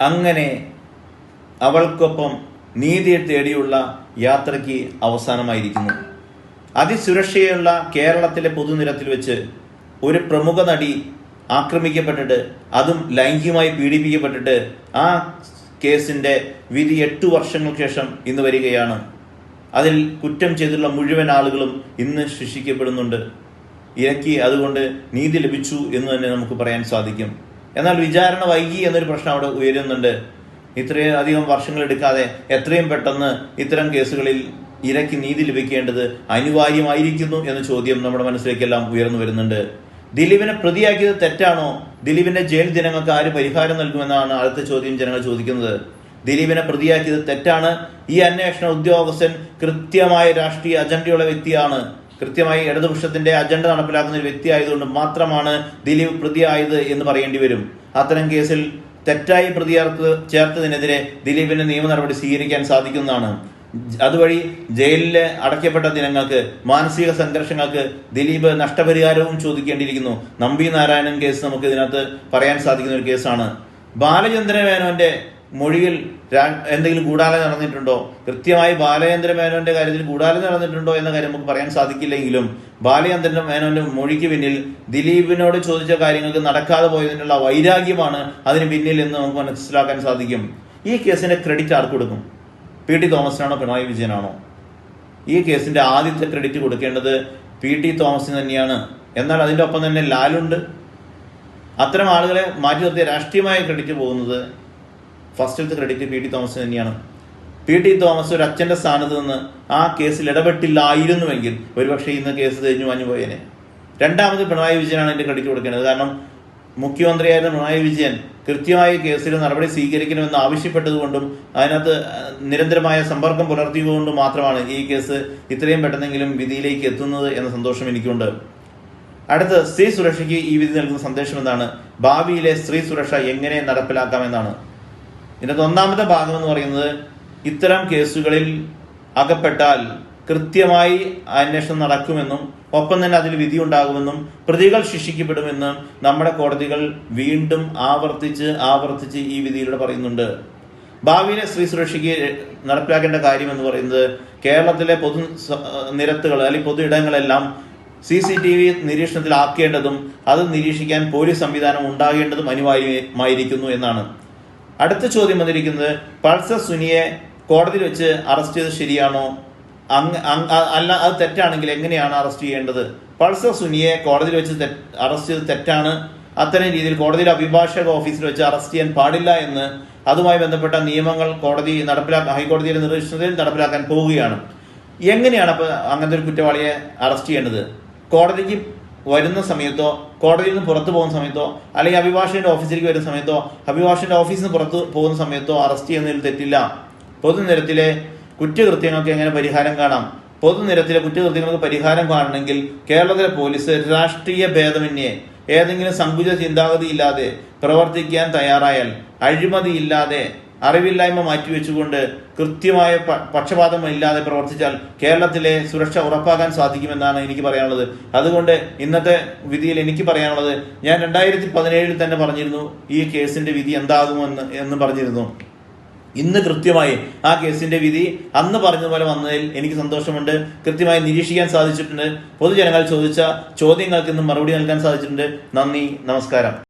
അങ്ങനെ അവൾക്കൊപ്പം നീതിയെ തേടിയുള്ള യാത്രയ്ക്ക് അവസാനമായിരിക്കുന്നു. അതിസുരക്ഷയുള്ള കേരളത്തിലെ പൊതുനിരത്തിൽ വെച്ച് ഒരു പ്രമുഖ നടി ആക്രമിക്കപ്പെട്ടിട്ട് അതും ലൈംഗികമായി പീഡിപ്പിക്കപ്പെട്ടിട്ട് ആ കേസിന്റെ വിധി എട്ടു വർഷങ്ങൾക്ക് ശേഷം ഇന്ന് വരികയാണ്. അതിൽ കുറ്റം ചെയ്തിട്ടുള്ള മുഴുവൻ ആളുകളും ഇന്ന് ശിക്ഷിക്കപ്പെടുന്നുണ്ട്. ഇരയ്ക്ക് അതുകൊണ്ട് നീതി ലഭിച്ചു എന്ന് തന്നെ നമുക്ക് പറയാൻ സാധിക്കും. എന്നാൽ വിചാരണ വൈകി എന്നൊരു പ്രശ്നം അവിടെ ഉയരുന്നുണ്ട്. ഇത്രയും അധികം വർഷങ്ങൾ എടുക്കാതെ എത്രയും പെട്ടെന്ന് ഇത്തരം കേസുകളിൽ ഇരക്കി നീതി ലഭിക്കേണ്ടത് അനിവാര്യമായിരിക്കുന്നു എന്ന ചോദ്യം നമ്മുടെ മനസ്സിലേക്കെല്ലാം ഉയർന്നു വരുന്നുണ്ട്. ദിലീപിനെ പ്രതിയാക്കിയത് തെറ്റാണോ? ദിലീപിന്റെ ജയിൽ ദിനങ്ങൾക്ക് ആര് പരിഹാരം നൽകുമെന്നാണ് അടുത്ത ചോദ്യം ജനങ്ങൾ ചോദിക്കുന്നത്. ദിലീപിനെ പ്രതിയാക്കിയത് തെറ്റാണ്. ഈ അന്വേഷണ ഉദ്യോഗസ്ഥൻ കൃത്യമായ രാഷ്ട്രീയ അജണ്ടയുള്ള വ്യക്തിയാണ്. കൃത്യമായി ഇടതുപക്ഷത്തിന്റെ അജണ്ട നടപ്പിലാക്കുന്ന ഒരു വ്യക്തി ആയതുകൊണ്ട് മാത്രമാണ് ദിലീപ് പ്രതിയായത് എന്ന് പറയേണ്ടി വരും. അത്തരം കേസിൽ തെറ്റായി പ്രതിയാർക്ക് ചേർത്തതിനെതിരെ ദിലീപിന് നിയമ നടപടി സ്വീകരിക്കാൻ സാധിക്കുന്നതാണ്. അതുവഴി ജയിലിൽ അടയ്ക്കപ്പെട്ട ദിനങ്ങൾക്ക് മാനസിക സംഘർഷങ്ങൾക്ക് ദിലീപ് നഷ്ടപരിഹാരവും ചോദിക്കേണ്ടിയിരിക്കുന്നു. നമ്പി നാരായണൻ കേസ് നമുക്ക് ഇതിനകത്ത് പറയാൻ സാധിക്കുന്ന ഒരു കേസാണ്. ബാലചന്ദ്രൻ മേനോന്റെ മൊഴിയിൽ എന്തെങ്കിലും ഗൂഢാലോചന നടന്നിട്ടുണ്ടോ? കൃത്യമായി ബാലചന്ദ്ര മേനോന്റെ കാര്യത്തിൽ ഗൂഢാലോചന നടന്നിട്ടുണ്ടോ എന്ന കാര്യം നമുക്ക് പറയാൻ സാധിക്കില്ലെങ്കിലും ബാലചന്ദ്ര മേനോന്റെ മൊഴിക്ക് പിന്നിൽ ദിലീപിനോട് ചോദിച്ച കാര്യങ്ങൾക്ക് നടക്കാതെ പോയതിനുള്ള വൈരാഗ്യമാണ് അതിന് പിന്നിൽ എന്ന് നമുക്ക് മനസ്സിലാക്കാൻ സാധിക്കും. ഈ കേസിന്റെ ക്രെഡിറ്റ് ആർക്ക് കൊടുക്കും? പി ടി തോമസിനാണോ പിണറായി വിജയനാണോ? ഈ കേസിന്റെ ആദ്യത്തെ ക്രെഡിറ്റ് കൊടുക്കേണ്ടത് പി ടി തോമസിന് തന്നെയാണ്. എന്നാൽ അതിന്റെ ഒപ്പം തന്നെ ലാലുണ്ട്. അത്തരം ആളുകളെ മാറ്റി നിർത്തിയ രാഷ്ട്രീയമായ ക്രെഡിറ്റ് പോകുന്നത് ഫസ്റ്റത്തെ ക്രെഡിറ്റ് പി ടി തോമസിന് തന്നെയാണ്. പി ടി തോമസ് ഒരു അച്ഛന്റെ സ്ഥാനത്ത് നിന്ന് ആ കേസിൽ ഇടപെട്ടില്ലായിരുന്നുവെങ്കിൽ ഒരുപക്ഷെ ഇന്ന് കേസ് തെഞ്ഞു വാഞ്ഞു പോയേനെ. രണ്ടാമത് പിണറായി വിജയനാണ് എന്റെ ക്രെഡിറ്റ് കൊടുക്കേണ്ടത്. കാരണം മുഖ്യമന്ത്രിയായിരുന്ന പിണറായി വിജയൻ കൃത്യമായ കേസിൽ നടപടി സ്വീകരിക്കണമെന്ന് ആവശ്യപ്പെട്ടതുകൊണ്ടും അതിനകത്ത് നിരന്തരമായ സമ്പർക്കം പുലർത്തിയതുകൊണ്ടും മാത്രമാണ് ഈ കേസ് ഇത്രയും പെട്ടെന്നെങ്കിലും വിധിയിലേക്ക് എത്തുന്നത് എന്ന സന്തോഷം എനിക്കുണ്ട്. അടുത്ത സ്ത്രീ സുരക്ഷയ്ക്ക് ഈ വിധി നൽകുന്ന സന്ദേശം എന്താണ്? ഭാവിയിലെ സ്ത്രീ സുരക്ഷ എങ്ങനെ നടപ്പിലാക്കാമെന്നാണ്. ഇതിനകത്ത് ഒന്നാമത്തെ ഭാഗം എന്ന് പറയുന്നത് ഇത്തരം കേസുകളിൽ അകപ്പെട്ടാൽ കൃത്യമായി അന്വേഷണം നടക്കുമെന്നും ഒപ്പം തന്നെ അതിൽ വിധി ഉണ്ടാകുമെന്നും പ്രതികൾ ശിക്ഷിക്കപ്പെടുമെന്നും നമ്മുടെ കോടതികൾ വീണ്ടും ആവർത്തിച്ച് ആവർത്തിച്ച് ഈ വിധിയിലൂടെ പറയുന്നുണ്ട്. ഭാവിയിലെ സ്ത്രീ സുരക്ഷയ്ക്ക് നടപ്പിലാക്കേണ്ട കാര്യം എന്ന് പറയുന്നത് കേരളത്തിലെ പൊതു നിരത്തുകൾ അല്ലെങ്കിൽ പൊതു ഇടങ്ങളെല്ലാം സി സി ടി വി നിരീക്ഷണത്തിലാക്കേണ്ടതും അത് നിരീക്ഷിക്കാൻ പോലീസ് സംവിധാനം ഉണ്ടാകേണ്ടതും അനിവാര്യമായിരിക്കുന്നു എന്നാണ്. അടുത്ത ചോദ്യം വന്നിരിക്കുന്നത് പൾസർ സുനിയെ കോടതിയിൽ വെച്ച് അറസ്റ്റ് ചെയ്ത് ശരിയാണോ? അല്ല അത് തെറ്റാണെങ്കിൽ എങ്ങനെയാണ് അറസ്റ്റ് ചെയ്യേണ്ടത്? പൾസർ സുനിയെ കോടതിയിൽ വെച്ച് അറസ്റ്റ് ചെയ്ത് തെറ്റാണ്. അത്തരം രീതിയിൽ കോടതിയിലെ അഭിഭാഷക ഓഫീസിൽ വെച്ച് അറസ്റ്റ് ചെയ്യാൻ പാടില്ല എന്ന് അതുമായി ബന്ധപ്പെട്ട നിയമങ്ങൾ കോടതി നടപ്പിലാക്കാൻ ഹൈക്കോടതിയുടെ നിർദ്ദേശത്തിൽ നടപ്പിലാക്കാൻ പോവുകയാണ്. എങ്ങനെയാണ് അപ്പൊ അങ്ങനത്തെ ഒരു കുറ്റവാളിയെ അറസ്റ്റ് ചെയ്യേണ്ടത്? കോടതിക്ക് വരുന്ന സമയത്തോ കോടതിയിൽ നിന്ന് പുറത്തു പോകുന്ന സമയത്തോ അല്ലെങ്കിൽ അഭിഭാഷകന്റെ ഓഫീസിലേക്ക് വരുന്ന സമയത്തോ അഭിഭാഷകന്റെ ഓഫീസിൽ നിന്ന് പുറത്തു പോകുന്ന സമയത്തോ അറസ്റ്റ് ചെയ്യുന്നതിൽ തെറ്റില്ല. പൊതുനിരത്തിലെ കുറ്റകൃത്യങ്ങൾക്ക് എങ്ങനെ പരിഹാരം കാണാം? പൊതുനിരത്തിലെ കുറ്റകൃത്യങ്ങൾക്ക് പരിഹാരം കാണണമെങ്കിൽ കേരളത്തിലെ പോലീസ് രാഷ്ട്രീയ ഭേദമന്യേ ഏതെങ്കിലും സങ്കുച ചിന്താഗതി ഇല്ലാതെ പ്രവർത്തിക്കാൻ തയ്യാറായാൽ അഴിമതിയില്ലാതെ അറിവില്ലായ്മ മാറ്റിവെച്ചുകൊണ്ട് കൃത്യമായ പക്ഷപാതം പക്ഷപാതമില്ലാതെ പ്രവർത്തിച്ചാൽ കേരളത്തിലെ സുരക്ഷ ഉറപ്പാക്കാൻ സാധിക്കുമെന്നാണ് എനിക്ക് പറയാനുള്ളത്. അതുകൊണ്ട് ഇന്നത്തെ വിധിയിൽ എനിക്ക് പറയാനുള്ളത് ഞാൻ രണ്ടായിരത്തി പതിനേഴിൽ തന്നെ പറഞ്ഞിരുന്നു ഈ കേസിന്റെ വിധി എന്താകുമെന്ന് എന്ന് പറഞ്ഞിരുന്നു. ഇന്ന് കൃത്യമായി ആ കേസിന്റെ വിധി അന്ന് പറഞ്ഞതുപോലെ വന്നതിൽ എനിക്ക് സന്തോഷമുണ്ട്. കൃത്യമായി നിരീക്ഷിക്കാൻ സാധിച്ചിട്ടുണ്ട്. പൊതുജനങ്ങൾ ചോദിച്ച ചോദ്യങ്ങൾക്ക് ഇന്ന് മറുപടി നൽകാൻ സാധിച്ചിട്ടുണ്ട്. നന്ദി നമസ്കാരം.